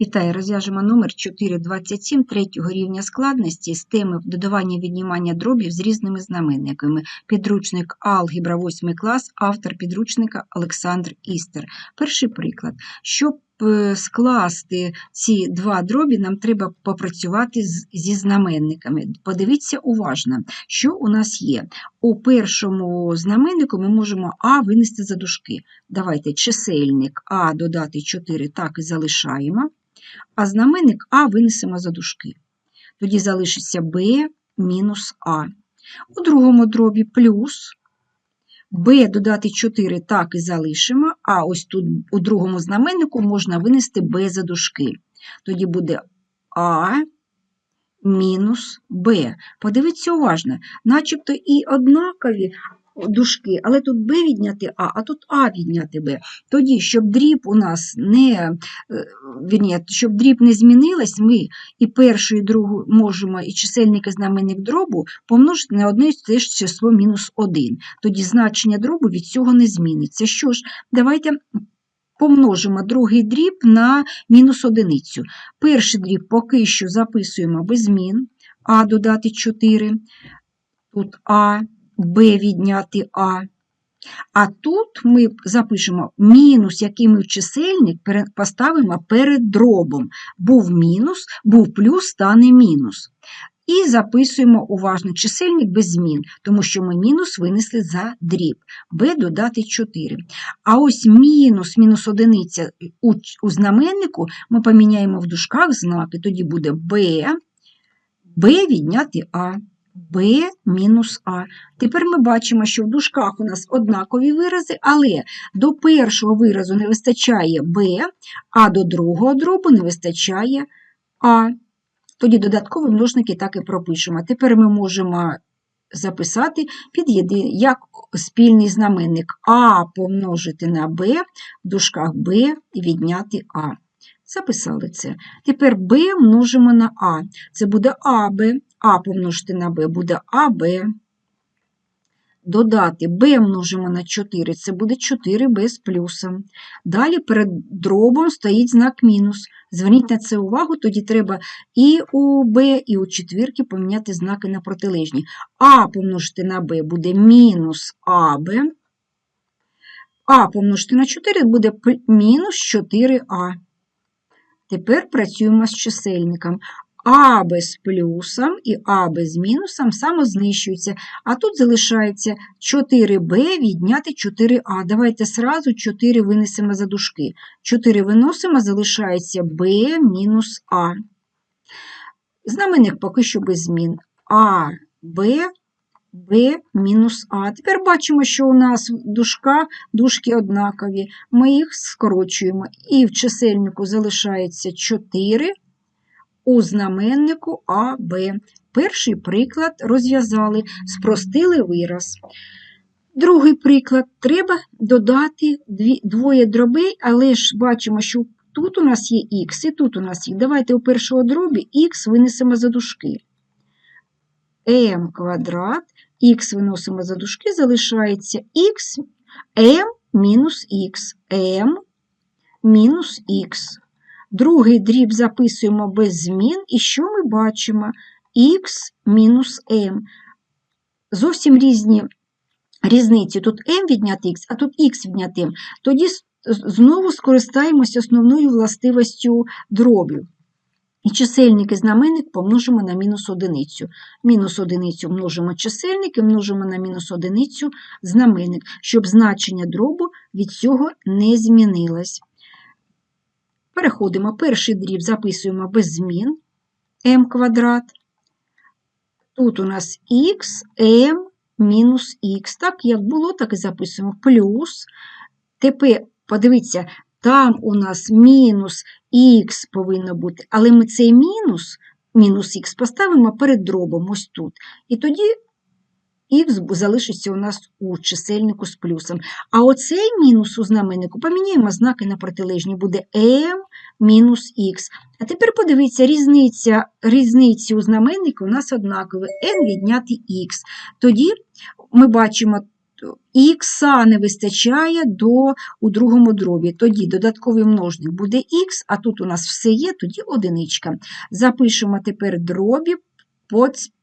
Вітаю, розв'яжемо номер 427 третього рівня складності з теми додавання віднімання дробів з різними знаменниками. Підручник Алгебра 8 клас, автор підручника Олександр Істер. Перший приклад. Щоб е, скласти ці два дробі, нам треба попрацювати зі знаменниками. Подивіться уважно, що у нас є. У першому знаменнику ми можемо А винести за дужки. Давайте чисельник А додати 4 так і залишаємо а знаменник А винесемо за дужки. Тоді залишиться Б мінус А. У другому дробі плюс Б додати 4 так і залишимо, а ось тут у другому знаменнику можна винести Б за дужки. Тоді буде А мінус Б. Подивіться уважно, начебто і однакові дужки, але тут Б відняти А, а тут А відняти Б. Тоді, щоб дріб у нас не е, вірні, щоб дріб не змінилась, ми і першу, і другу можемо, і чисельник знаменник дробу помножити на одне і ж число мінус 1. Тоді значення дробу від цього не зміниться. Що ж, давайте помножимо другий дріб на мінус одиницю. Перший дріб поки що записуємо без змін. А додати 4, тут А, Б відняти А. А тут ми запишемо мінус, який ми в чисельник поставимо перед дробом. Був мінус, був плюс, стане мінус. І записуємо уважно чисельник без змін, тому що ми мінус винесли за дріб. b додати 4. А ось мінус, мінус одиниця у, у знаменнику ми поміняємо в дужках знаки, тоді буде b, b відняти а. B мінус А. Тепер ми бачимо, що в дужках у нас однакові вирази, але до першого виразу не вистачає b, а до другого дробу не вистачає А. Тоді додаткові множники так і пропишемо. Тепер ми можемо записати під єди- як спільний знаменник А помножити на Б, в дужках Б відняти А. Записали це. Тепер b множимо на А. Це буде АБ, А помножити на Б буде АБ. Додати b множимо на 4, це буде 4b з плюсом. Далі перед дробом стоїть знак мінус. Зверніть на це увагу, тоді треба і у b, і у четвірки поміняти знаки на протилежні. А помножити на b буде мінус АБ. А помножити на 4 буде мінус 4а. Тепер працюємо з чисельником. А без плюсом і А без мінусом самознищуються. А тут залишається 4b відняти 4а. Давайте сразу 4 винесемо за дужки. 4 виносимо, залишається b мінус а. Знаменник поки що без змін. А, Б, Б мінус А. Тепер бачимо, що у нас дужка, дужки однакові. Ми їх скорочуємо. І в чисельнику залишається 4, у знаменнику А, Б. Перший приклад розв'язали, спростили вираз. Другий приклад. Треба додати двоє дробей, але ж бачимо, що тут у нас є х і тут у нас є. Давайте у першого дробі х винесемо за дужки. m квадрат, х виносимо за дужки, залишається х, m мінус х, m мінус х. Другий дріб записуємо без змін, і що ми бачимо? х мінус m. Зовсім різні різниці. Тут m відняти х, а тут х відняти m. Тоді знову скористаємося основною властивостю дробів. І чисельник і знаменник помножимо на мінус одиницю. Мінус одиницю множимо чисельник і множимо на мінус одиницю знаменник, щоб значення дробу від цього не змінилось. Переходимо. Перший дріб записуємо без змін m квадрат. Тут у нас х, m мінус х. Так, як було, так і записуємо. Плюс. Тепер, подивіться, там у нас мінус х повинно бути, але ми цей мінус, мінус х поставимо перед дробом ось тут. І тоді х залишиться у нас у чисельнику з плюсом. А оцей мінус у знаменнику поміняємо знаки на протилежні, буде m мінус х. А тепер подивіться, різниця, різниці у знаменнику у нас однакові, n відняти х. Тоді ми бачимо х не вистачає до, у другому дробі. Тоді додатковий множник буде х, а тут у нас все є, тоді одиничка. Запишемо тепер дробі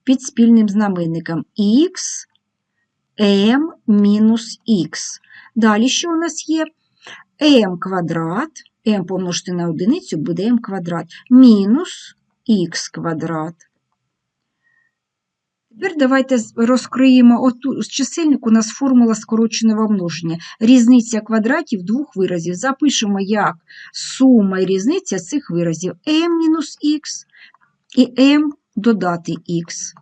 під, спільним знаменником х m мінус х. Далі що у нас є? m квадрат, m помножити на одиницю буде m квадрат, мінус х квадрат. Тепер давайте розкриємо оту з чисельнику у нас формула скороченого множення. Різниця квадратів двох виразів. Запишемо як сума і різниця цих виразів m-х і m додати х.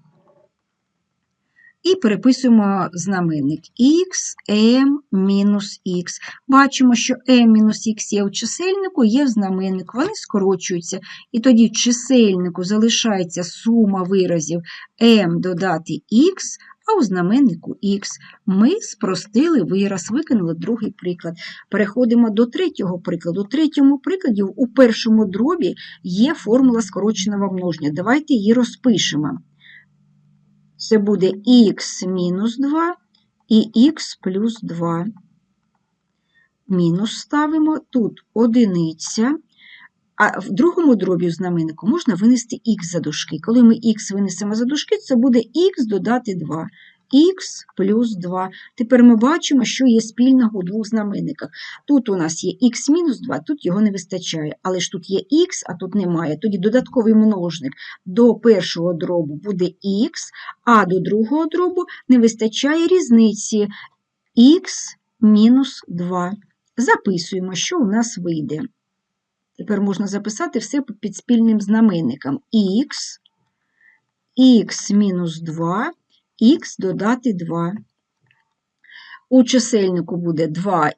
І переписуємо знаменник x, m мінус х. Бачимо, що m мінус х є у чисельнику, є в знаменнику, вони скорочуються. І тоді в чисельнику залишається сума виразів m додати х, а у знаменнику х. Ми спростили вираз, виконали другий приклад. Переходимо до третього прикладу. У третьому прикладі у першому дробі є формула скороченого множення. Давайте її розпишемо це буде х мінус 2 і х плюс 2. Мінус ставимо тут одиниця. А в другому дробі знаменнику можна винести х за дужки. Коли ми х винесемо за дужки, це буде х додати 2 х плюс 2. Тепер ми бачимо, що є спільного у двох знаменниках. Тут у нас є х мінус 2, тут його не вистачає. Але ж тут є х, а тут немає. Тоді додатковий множник до першого дробу буде х, а до другого дробу не вистачає різниці х мінус 2. Записуємо, що у нас вийде. Тепер можна записати все під спільним знаменником х, х мінус 2 х додати 2. У чисельнику буде 2х.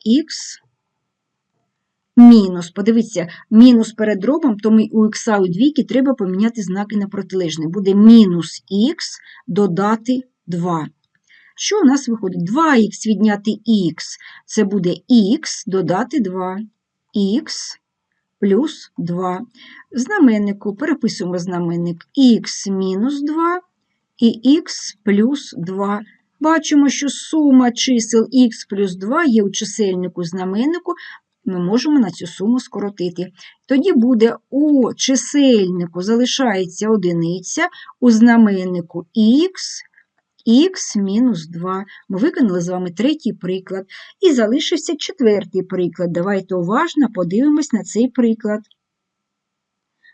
Мінус, подивіться, мінус перед дробом, то у х у двійки треба поміняти знаки на протилежний. Буде мінус х додати 2. Що у нас виходить? 2х відняти х, це буде х додати 2. х плюс 2. Знаменнику переписуємо знаменник х мінус 2 і х плюс 2. Бачимо, що сума чисел х плюс 2 є у чисельнику знаменнику, ми можемо на цю суму скоротити. Тоді буде у чисельнику залишається одиниця, у знаменнику х, х мінус 2. Ми виконали з вами третій приклад. І залишився четвертий приклад. Давайте уважно подивимось на цей приклад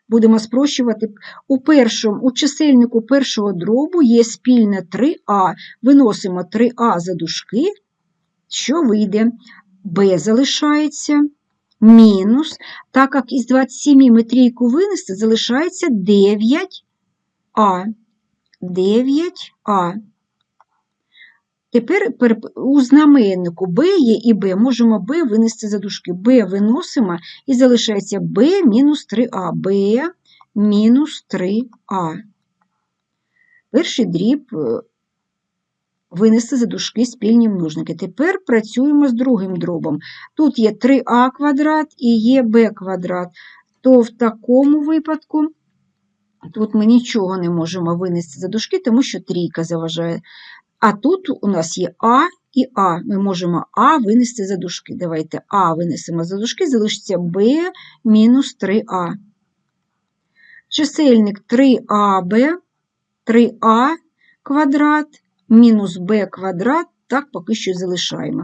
будемо спрощувати. У першому, у чисельнику першого дробу є спільне 3а. Виносимо 3а за дужки, що вийде? b залишається мінус, так як із 27 ми трійку винести, залишається 9а. 9а. Тепер у знаменнику b є і b, можемо b винести за дужки. b виносимо і залишається b мінус 3а. b мінус 3а. Перший дріб е, винести за дужки спільні множники. Тепер працюємо з другим дробом. Тут є 3а квадрат і є b квадрат. То в такому випадку тут ми нічого не можемо винести за дужки, тому що трійка заважає. А тут у нас є А і А. Ми можемо А винести за дужки. Давайте А винесемо за дужки, залишиться Б мінус 3А. Чисельник 3АБ, 3А квадрат мінус Б квадрат так поки що залишаємо.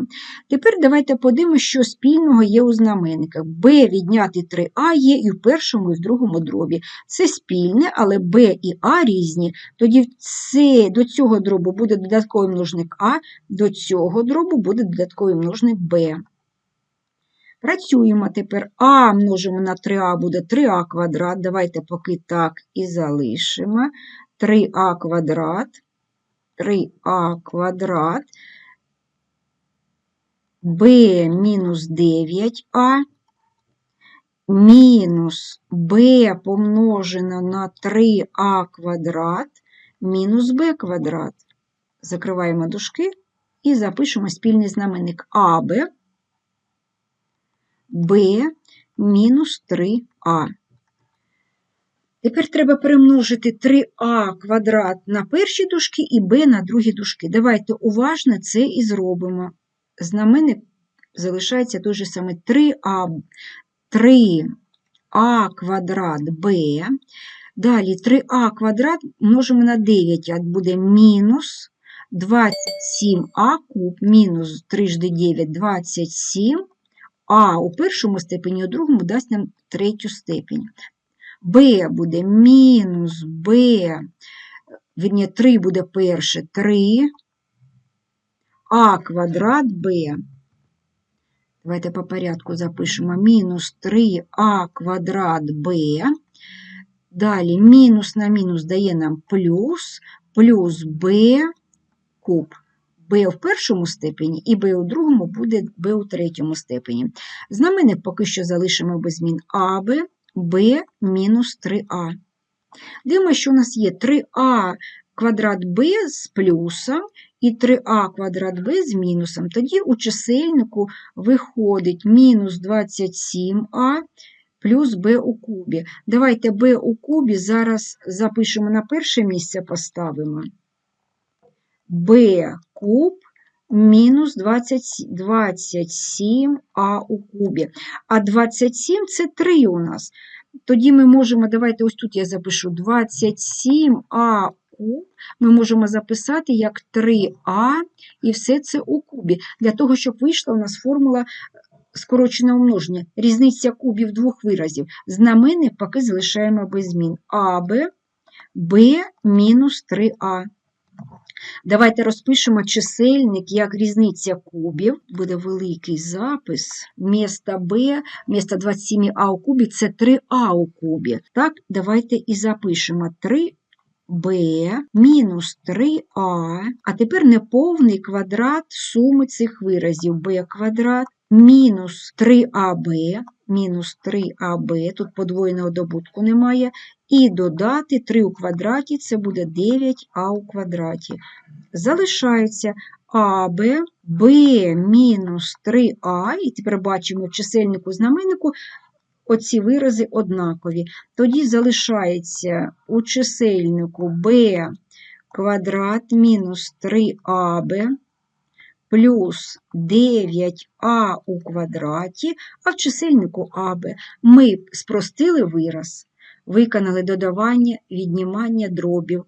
Тепер давайте подивимося, що спільного є у знаменниках. b відняти 3а є і в першому, і в другому дробі. Це спільне, але b і а різні. Тоді це, до цього дробу буде додатковий множник А, до цього дробу буде додатковий множник Б. Працюємо тепер А множимо на 3а буде 3а квадрат. Давайте поки так і залишимо. 3а квадрат. 3а квадрат b мінус 9а мінус b помножено на 3а квадрат мінус b квадрат. Закриваємо дужки і запишемо спільний знаменник АБ b мінус 3а. Тепер треба перемножити 3а квадрат на перші дужки і b на другі дужки. Давайте уважно це і зробимо. Знаменник залишається той же самий 3а, 3а квадрат b. Далі 3а квадрат множимо на 9, а буде мінус 27а куб, мінус 3 жди 9, 27, а у першому степені, у другому дасть нам третю степень. b буде мінус b, вірні, 3 буде перше, 3, а квадрат b. Давайте по порядку запишемо. Мінус 3а квадрат b. Далі мінус на мінус дає нам плюс, плюс b куб. b в першому степені і b у другому буде b у третьому степені. Знаменник поки що залишимо без змін аб, b мінус 3а. Дивимося, що у нас є 3а квадрат b з плюсом і 3а квадрат b з мінусом. Тоді у чисельнику виходить мінус 27а плюс b у кубі. Давайте b у кубі зараз запишемо на перше місце, поставимо b куб мінус 27а у кубі. А 27 – це 3 у нас. Тоді ми можемо, давайте ось тут я запишу 27а куб, ми можемо записати як 3а, і все це у кубі. Для того, щоб вийшла у нас формула скороченого множення. Різниця кубів двох виразів. Знаменник поки залишаємо без змін. АБ, Б мінус 3а. Давайте розпишемо чисельник як різниця кубів. Буде великий запис. Місто b, місто 27а у кубі це 3а у кубі. Так, давайте і запишемо 3b мінус 3а, а. Тепер неповний квадрат суми цих виразів. B квадрат мінус 3аб, мінус 3аб, тут подвоєного добутку немає, і додати 3 у квадраті, це буде 9а у квадраті. Залишається АБ, Б мінус 3а, і тепер бачимо чисельнику знаменнику оці вирази однакові. Тоді залишається у чисельнику b квадрат мінус 3аб плюс 9а у квадраті, а в чисельнику АБ ми спростили вираз, виконали додавання, віднімання дробів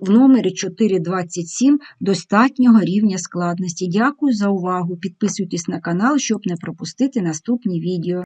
в номері 427 достатнього рівня складності. Дякую за увагу. Підписуйтесь на канал, щоб не пропустити наступні відео.